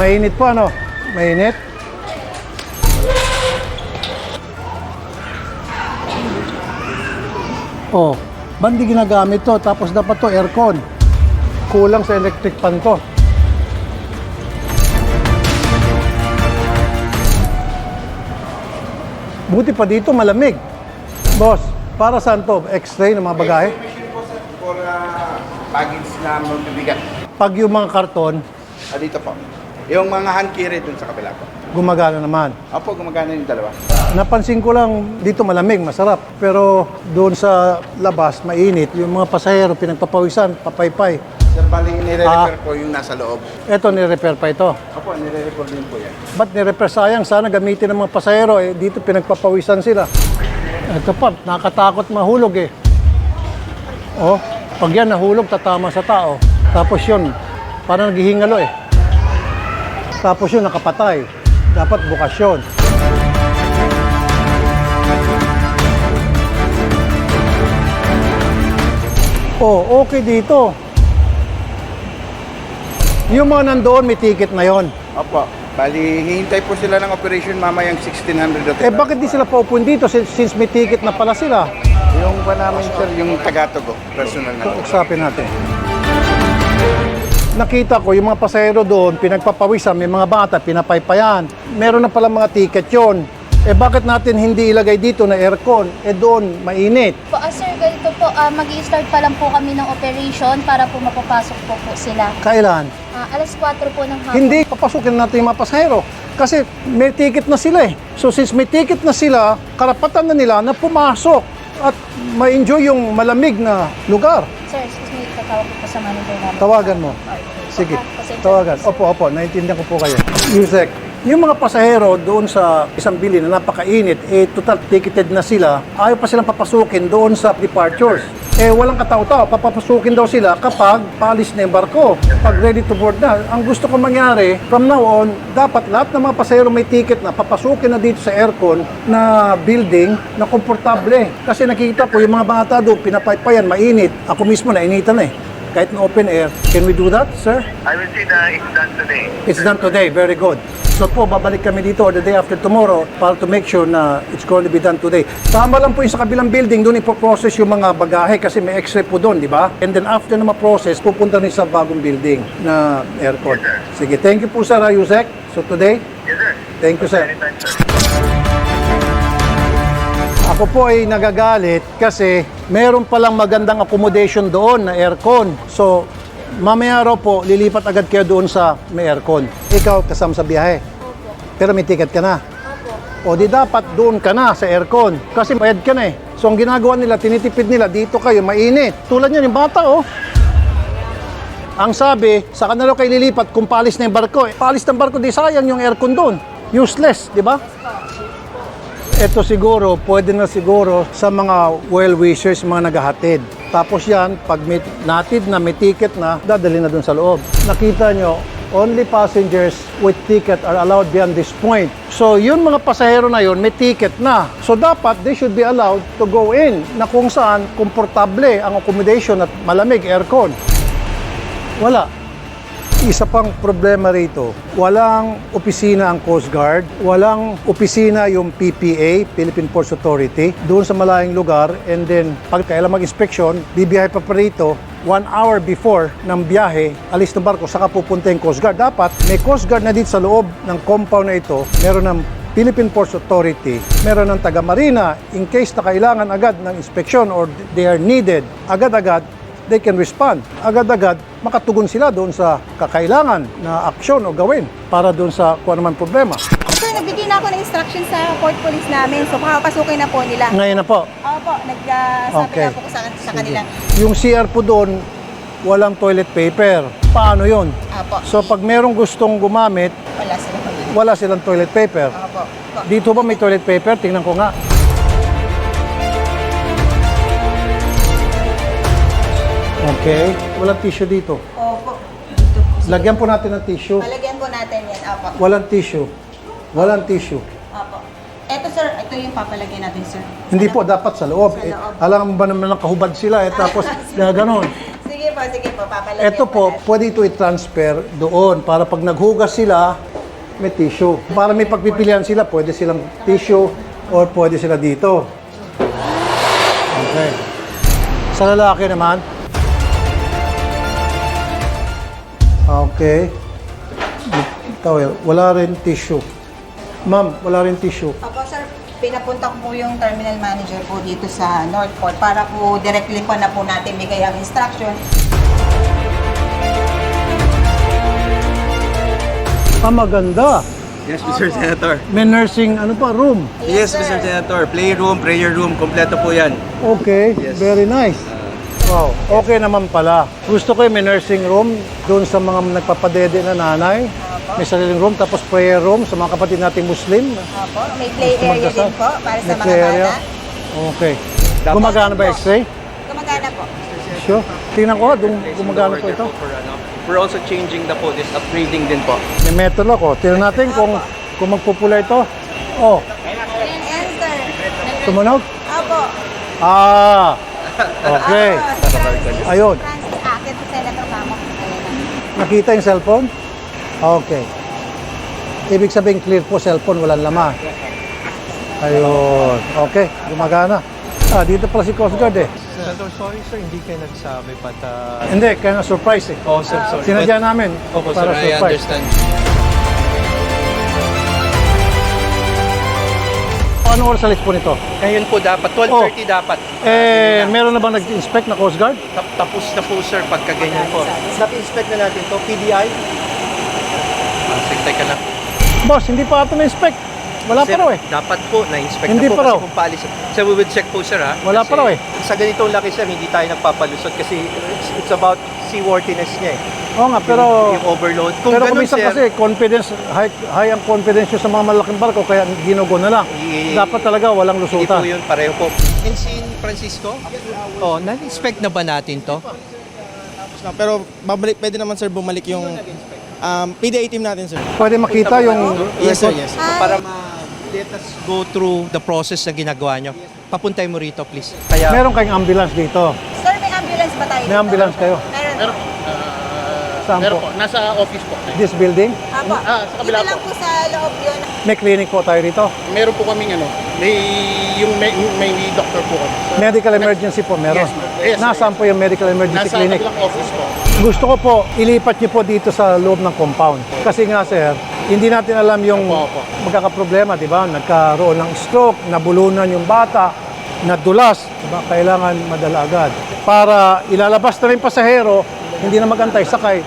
Mainit po ano? Mainit? Oh, bandi ginagamit to tapos dapat to aircon. Kulang sa electric fan to. Buti pa dito malamig. Boss, para saan to? X-ray ng mga bagahe? For uh, baggage na mabibigat. Pag yung mga karton, Ah, dito po. Yung mga hand carry dun sa kabila po. gumagana naman. Opo, gumagana yung dalawa. Napansin ko lang dito malamig, masarap. Pero doon sa labas, mainit. Yung mga pasahero, pinagpapawisan, papaypay. Sir, bali nire-repair Ah. po yung nasa loob. Eto, nire-repair pa ito. Opo, nire-repair din po yan. Ba't nire-repair? Sayang, sana gamitin ng mga pasahero. Eh, dito pinagpapawisan sila. Ito pa, nakakatakot mahulog eh. Oh, pag yan nahulog, tatama sa tao. Tapos yun, parang naghihingalo eh. Tapos yun, nakapatay. Dapat bukas yun. Oh, okay dito. Yung mga nandoon, may ticket na yon. Opo, bali hihintay po sila ng operation mamayang 1600 Eh bakit di sila paupuin dito since, since may ticket na pala sila? Yung ba namin sir, yung Tagatogo, personal na. Usapin natin. Nakita ko yung mga pasahero doon, pinagpapawisan, may mga bata, pinapaypayan. Meron na pala mga ticket yon. Eh bakit natin hindi ilagay dito na aircon? Eh doon, mainit. Po, ah, sir, ganito po, ah, mag-i-start pa lang po kami ng operation para po mapapasok po po sila. Kailan? Ah, alas 4 po ng hapon. Hindi, papasukin natin yung mga pasahero. Kasi may ticket na sila eh. So since may ticket na sila, karapatan na nila na pumasok at ma-enjoy yung malamig na lugar. Sir, tatawag ko po sa manager namin. Tawagan mo. Sige, tawagan. Opo, opo, naiintindihan ko po kayo. Yusek, yung mga pasahero doon sa isang bilin na napakainit, eh total ticketed na sila, ayaw pa silang papasukin doon sa departures. Eh walang kataw-taw, papapasukin daw sila kapag paalis na yung barko, pag ready to board na. Ang gusto ko mangyari, from now on, dapat lahat ng mga pasahero may ticket na papasukin na dito sa aircon na building na komportable. Kasi nakikita ko yung mga bata doon, pinapaypayan, mainit. Ako mismo nainitan na eh kahit na open air. Can we do that, sir? I will see the it's done today. It's done today. Very good. So po, babalik kami dito or the day after tomorrow para to make sure na it's going to be done today. Tama lang po yung sa kabilang building, doon ipoprocess yung mga bagahe kasi may x-ray po doon, di ba? And then after na ma-process, pupunta rin sa bagong building na aircon. Sige, thank you po, Sir Yusek. So today, Yes, sir. thank you, sir. Anytime, sir. Ako po ay nagagalit kasi meron palang magandang accommodation doon na aircon. So, mamaya raw po, lilipat agad kayo doon sa may aircon. Ikaw kasama sa biyahe. Pero may ticket ka na. O di dapat doon ka na sa aircon. Kasi bayad ka na eh. So ang ginagawa nila, tinitipid nila, dito kayo, mainit. Tulad yan, yung bata oh. Ang sabi, sa kanila kayo lilipat kung paalis na yung barko. Eh, paalis ng barko, di sayang yung aircon doon. Useless, di ba? Ito siguro, pwede na siguro sa mga well-wishers, mga naghahatid. Tapos yan, pag may natid na, may ticket na, dadali na dun sa loob. Nakita nyo, only passengers with ticket are allowed beyond this point. So, yun mga pasahero na yun, may ticket na. So, dapat they should be allowed to go in na kung saan komportable ang accommodation at malamig, aircon. Wala. Isa pang problema rito, walang opisina ang Coast Guard, walang opisina yung PPA, Philippine Ports Authority, doon sa malayong lugar, and then pag kailan mag-inspeksyon, bibiyahe pa pa rito, one hour before ng biyahe, alis ng barko, saka pupunta yung Coast Guard. Dapat may Coast Guard na dito sa loob ng compound na ito, meron ng Philippine Ports Authority, meron ng taga Marina, in case na kailangan agad ng inspeksyon or they are needed, agad-agad, they can respond. Agad-agad, makatugon sila doon sa kakailangan na aksyon o gawin para doon sa kung ano man problema. Sir, nagbigay na ako ng instruction sa port police namin. So, papasukin na po nila. Ngayon na po. Opo, nagsabi Okay. na po sa, sa kanila. Yung CR po doon, walang toilet paper. Paano yon? Opo, So pag merong gustong gumamit, wala sila po. wala silang toilet paper. Opo. Opo. Dito ba may toilet paper? Tingnan ko nga. Okay. Walang tissue dito. Opo. Dito po. Lagyan po natin ng tissue. Palagyan po natin yan. Opo. Walang tissue. Walang tissue. Opo. Ito sir, ito yung papalagyan natin sir. Hindi po, dapat sa loob. Sa Eh, loob. alam mo ba naman nakahubad sila eh, tapos na ganon. Sige po, sige po, papalagyan Ito po, pwede ito i-transfer doon para pag naghugas sila, may tissue. Para may pagpipilian sila, pwede silang tissue or pwede sila dito. Okay. Sa lalaki naman, okay. Towel, wala rin tissue. Ma'am, wala rin tissue. Opo, sir, pinapunta ko po yung terminal manager po dito sa Northport para po directly po na po natin bigay ang instruction. Ah, maganda. Yes, Mr. Senator. May nursing, ano pa, room. Yes. Mr. Senator. Playroom, prayer room, kompleto po yan. Okay, Yes. very nice. Wow, okay naman pala. Gusto ko yung may nursing room doon sa mga nagpapadede na nanay. May sariling room, tapos prayer room sa mga kapatid nating Muslim. Opo, may play area din po para sa May mga play area. bata. Okay. Dapat- Gumagana ba x-ray? Gumagana po. Sure. Tingnan ko, dum gumagana po ito. For, ano, we're also changing the po, this upgrading din po. May metal ako. Tingnan natin kung kung magpupula ito. Oh, sir. tumunog? Opo. Ah, okay. Opo, Ayun. Francis Akit, si Senator. Ayan. Nakita yung cellphone? Okay. Ibig sabihin clear po cellphone, walang laman. Ayun. Okay, gumagana. Ah, dito pala si Coast Guard eh. Senator, sorry sir, hindi kayo nagsabi but uh, Hindi, kaya nga surprise eh. oh sir, sorry. Sinadya namin Opo para sir, I surprise. understand. Ano oras alis po nito? Ngayon po dapat, 12.30 dapat. Eh, meron na bang nag-inspect na Coast Guard? Tap- tapos na po sir pagka ganyan po. Nap-inspect na natin to, PDI. Ah, sige, teka lang. Boss, hindi pa ito na-inspect. Wala pa Sir, raw eh. Dapat po, na-inspect Hindi na po pa raw. kasi kung paalis. So we will check po sir ha. Wala Kasi pa raw eh. Sa ganitong laki sir, hindi tayo nagpapalusot kasi it's, it's about seaworthiness niya eh. Oo nga, pero... yung, yung overload. Kung pero ganun sir, kasi confidence, high, high ang confidence sa mga malaking barko, kaya ginugo na lang. I- Dapat talaga walang hindi lusutan. po yun, pareho po. And si Francisco? Oh, na-inspect na ba natin to? Na, pero babalik, pwede naman sir bumalik yung um, PDA team natin sir. Pwede makita yung Yes sir, yes. So, para ma let us go through the process na ginagawa nyo. Papuntay mo rito, please. Kaya, Meron kayong ambulance dito. Sir, may ambulance ba tayo? May dito? ambulance kayo? Meron. Saan po? Nasa office po. This building? Apo. Ah, sa kabila Dito lang po sa loob yun. May clinic po tayo rito. Meron po kaming ano, may yung may, may doctor po kami. So, Medical emergency po meron. Yes, ma'am. Yes, Nasaan po yung medical emergency nasa clinic? kabilang office po. Gusto ko po, ilipat niyo po dito sa loob ng compound. Kasi nga sir, hindi natin alam yung Opo, opo. magkakaproblema, di ba? Nagkaroon ng stroke, nabulunan yung bata, nadulas, di ba? Kailangan madala agad. Para ilalabas na rin pasahero, hindi na magantay, sakay,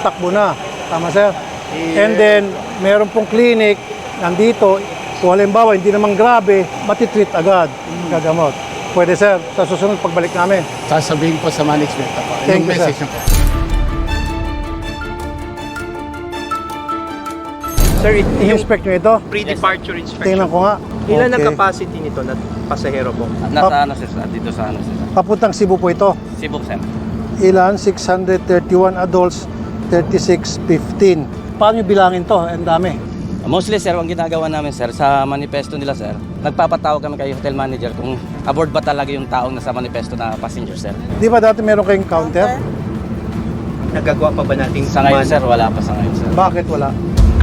takbo na. Tama sir? And then, meron pong clinic, nandito, kung halimbawa, hindi naman grabe, matitreat agad, gagamot. Pwede sir, sa susunod pagbalik namin. Sasabihin po sa management ako. Thank yung you, sir. message niyo po. Sir, it- I-inspect nyo ito. pre-departure inspection. Tingnan ko nga. Ilan ang Okay. capacity nito na pasahero po? Nasa ano sir, sa- dito sa ano sir. Papuntang Cebu po ito. Cebu sir. Ilan? 631 adults, 3615. Paano nyo bilangin to? Ang dami. Mostly sir, ang ginagawa namin sir, sa manifesto nila sir, nagpapatawag kami kay hotel manager kung aboard ba talaga yung taong nasa manifesto na passenger sir. Di ba dati meron kayong counter? Nagagawa pa ba nating Sa ngayon man- sir, wala pa sa ngayon sir. Bakit wala?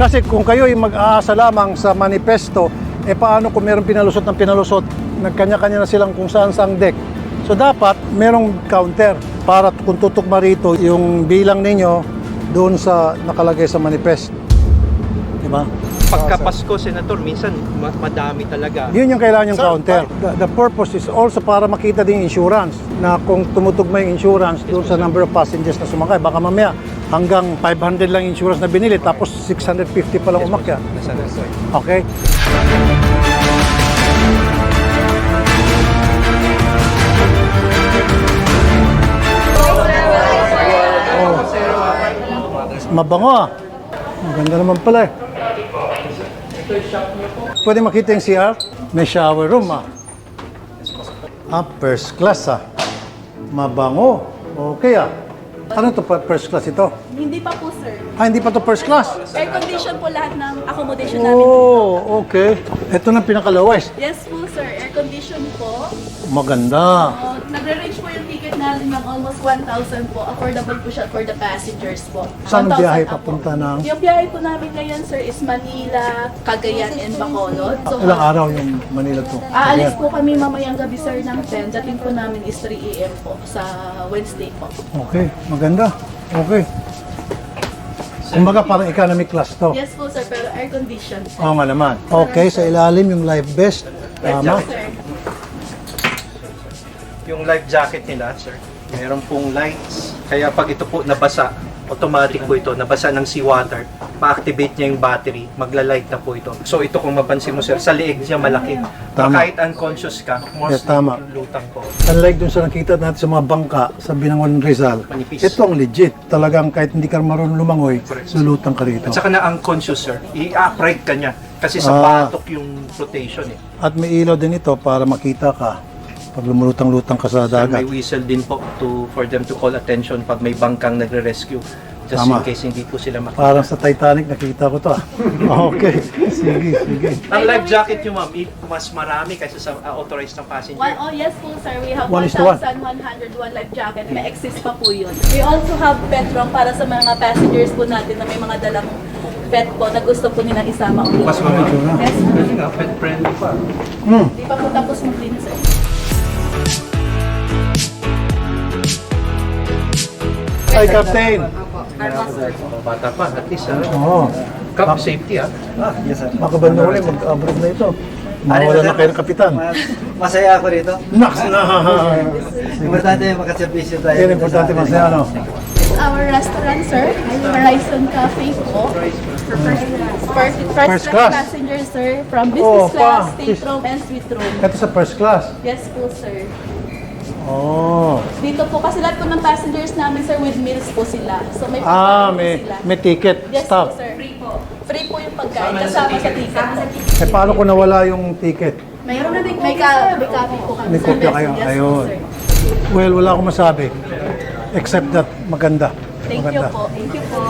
Kasi kung kayo ay mag-aasa lamang sa manifesto, eh paano kung meron pinalusot ng pinalusot? Nagkanya-kanya na silang kung saan saang deck. So dapat merong counter para kung tutugma rito yung bilang ninyo doon sa nakalagay sa manifest. Di ba? Pagka Pasko, Senator, minsan ma- madami talaga. Yun yung kailangan yung counter. The, the purpose is also para makita din yung insurance na kung tumutugma yung insurance doon sa number of passengers na sumakay. Baka mamaya hanggang 500 lang insurance na binili tapos 650 pa lang umakyat. Okay? Oh. Mabango ah. Maganda naman pala eh. Pwede makita yung CR? May shower room ah. Ah, first class ah. Mabango. Okay ah. Ano to first class ito? Hindi pa po, sir. Ah, hindi pa to first class? Air condition po lahat ng accommodation namin. Oh, okay. Ito na pinakalawis. Yes po, sir. Air condition po. Maganda. Uh, Nagre-range natin ng almost 1,000 po. Affordable po siya for the passengers po. Saan ang 1,000 biyahe up po. papunta ng... Yung biyahe po namin ngayon, sir, is Manila, Cagayan, and Bacolod. So, Ilang araw yung Manila to? Aalis po kami mamayang gabi, sir, ng 10. Dating po namin is 3 a.m. po sa Wednesday po. Okay, maganda. Okay. Kumbaga parang economic class to. Yes po, sir, pero air conditioned. Oo nga naman. Okay, sa ilalim yung life vest. Tama. Sir, Yung life jacket nila, sir, meron pong lights. Kaya pag ito po nabasa, automatic po ito, nabasa ng seawater, ma-activate niya yung battery, magla-light na po ito. So ito kung mapansin mo sir, sa leeg niya malaki. Tama. Kahit unconscious ka, more Yes, tama. yung lutang po. Unlike dun sa nakita natin sa mga bangka sa Binangon Rizal, Manipis. ito ang legit. Talagang kahit hindi ka marunong lumangoy, Correct. lulutang ka rito. At saka na unconscious sir, i-upright ka niya. Kasi sa Ah. patok yung flotation eh. At may ilaw din ito para makita ka pag lumulutang-lutang ka sa Sir, dagat. may whistle din po to, for them to call attention pag may bangkang nagre-rescue. Just Tama. in case hindi po sila makita. Parang sa Titanic nakita ko to. ah. okay, sige, sige. Ang life jacket nyo ma'am, i- mas marami kaysa sa uh, authorized ng passenger. One, oh yes po sir, we have One is to one. 1,101 life jacket. May exist pa po yun. We also have pet room para sa mga passengers po natin na may mga dalang pet po na gusto po nilang isama ulit. Mas marami. Yes. Kasi nga, pet friendly pa. Hmm. Di pa po tapos mag-clean sir. Hi, Captain. Bata pa, at least ah. Oo. Cup safety ah. Makabanda ulit, mag-abroad na ito. Mawala na kayo ng kapitan. Masaya ako rito. Naks na! Importante makaservisyo tayo. Yan importante mas ano. Our restaurant sir, Horizon Cafe po. For first, first, first, First class. passenger sir, from business Oh, pa. class, stateroom, and suite room. Ito sa first class. Yes po sir. Oh. Dito po kasi lahat po ng passengers namin sir with meals po sila. So may Ah, pagkain po may, sila. may ticket Yes stop. po sir. Free po. Free po yung pagkain kasama sa ticket. Eh, paano kung nawala yung ticket? Mayroon na may, may, ka, may copy po kami. May sir. kopya kayo? yes po, Ayun. sir. Well, wala akong masabi. Except that maganda. Thank you maganda. po. Thank you po.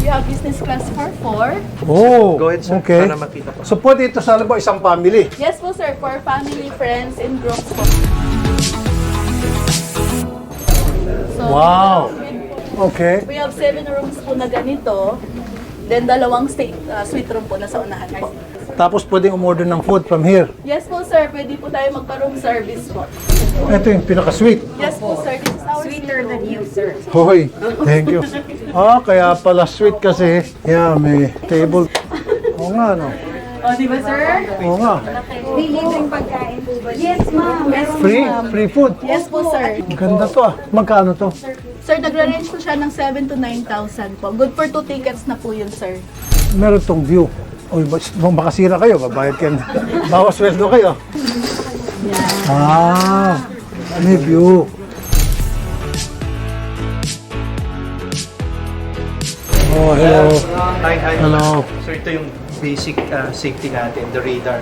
We have business class for four. Oh, Go ahead sir, okay. para makita po. So, pwede ito sa labo isang family. Yes po sir, for family, friends, and groups po. So, Wow. Okay. We have seven rooms po na ganito. Then dalawang state, uh, suite room po na sa unahan po. Tapos pwedeng umorder ng food from here. Yes po sir, pwede po tayo magpa-room service po. Ito yung pinaka-sweet. Yes po sir, this is our Sweeter than you sir. Hoy, thank you. Ah, kaya pala sweet kasi. Yeah, may table. Oo nga, no? O, di ba sir? Oo nga. Yes ma'am. Yes, Free, free food. Yes po sir. Ganda to ah. Magkano to? Sir, nagre-range po siya ng 7 to 9,000 po. Good for two tickets na po yun sir. Meron tong view. Uy, bas- kung makasira kayo, babayad kayo. Bawas sweldo kayo. Ah, may view. Oh, hello. Hi, hi. Hello. So ito yung basic uh, safety natin, the radar.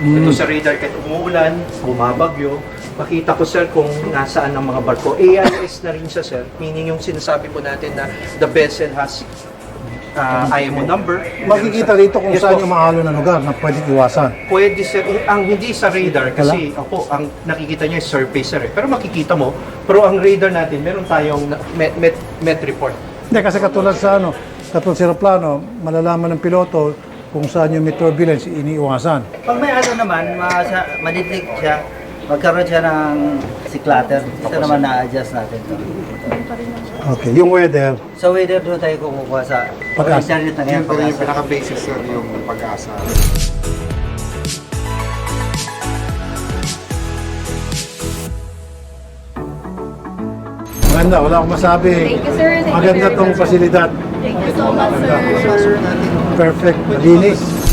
Mm. Ito sa radar, kahit umuulan, bumabagyo, makita ko sir kung nasaan ang mga barko. AIS na rin siya sir, meaning yung sinasabi po natin na the vessel has uh, IMO number. Makikita rito kung Yes saan po. yung mahalo na lugar na pwedeng iwasan. Pwede sir, ang hindi sa radar kasi opo, ang nakikita niya is surface sir eh. Pero makikita mo, pero ang radar natin, meron tayong met, met, met report. Hindi, kasi katulad sa ano, katulad sa aeroplano, malalaman ng piloto kung saan yung may turbulence iniiwasan. Pag may ano naman, masa, madetect siya, magkaroon siya ng si clutter. Ito naman na-adjust natin to. Okay, yung weather, Sa weather doon tayo kumukuha sa Pag-asa. internet na Yan yan. po yung pag-asa. pinaka-basis sir, yung pag-asa. maganda, wala akong masabi. Thank you sir. Thank you Maganda very tong much. Thank you so much sir. Perfect, malinis.